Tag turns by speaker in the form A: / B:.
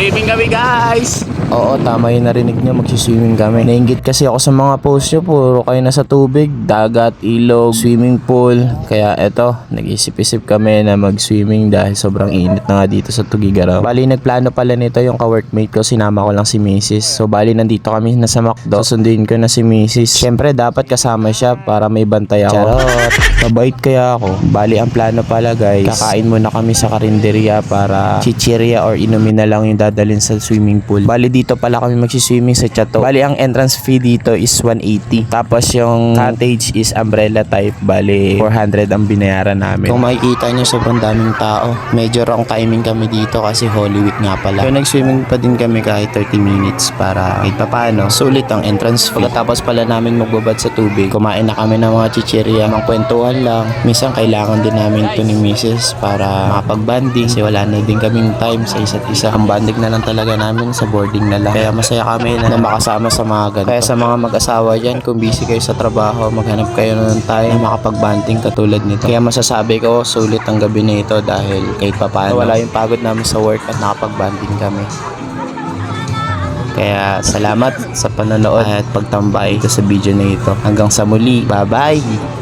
A: Magsiswimming kami guys!
B: Oo, tama yung narinig nyo, magsiswimming kami. Nainggit kasi ako sa mga post nyo, puro kayo nasa tubig, dagat, ilog, swimming pool. Kaya eto, nag-isip-isip kami na mag-swimming dahil sobrang init na nga dito sa Tugigaraw. Bali, nagplano pala nito yung ka-workmate ko, sinama ko lang si Mrs. So, bali, nandito kami na sa McDo. Susunduin ko na si Mrs. Siyempre, dapat kasama siya para may bantay ako. Charot! Mabait kaya ako. Bali, ang plano pala guys, kakain muna kami sa karinderya para chichirya or inumin na lang yung dadalhin sa swimming pool. Bali, dito pala kami magsiswimming sa Chateau. Bali, ang entrance fee dito is 180. Tapos yung cottage is umbrella type. Bali, 400 ang binayaran namin. Kung makikita nyo, sobrang daming tao. Medyo wrong timing kami dito kasi Holy Week nga pala. So, nag-swimming pa din kami kahit 30 minutes para kahit papaano. Sulit ang entrance fee. Pagkatapos pala namin magbabad sa tubig, kumain na kami ng mga chichirya, mga kwentuhan lang. Minsan kailangan din namin to ni Mrs. para makapag-banding kasi wala na din kaming time sa isa't isa. Ang banding na lang talaga namin sa boarding na lang. Kaya masaya kami na, na makasama sa mga ganito. Kaya sa mga mag-asawa dyan, kung busy kayo sa trabaho, maghanap kayo ng time na makapag-banding katulad nito. Kaya masasabi ko, sulit ang gabi na ito dahil kahit papaano, wala yung pagod namin sa work at nakapag-banding kami. Kaya salamat sa panonood at pagtambay ko sa video na ito. Hanggang sa muli. Bye-bye!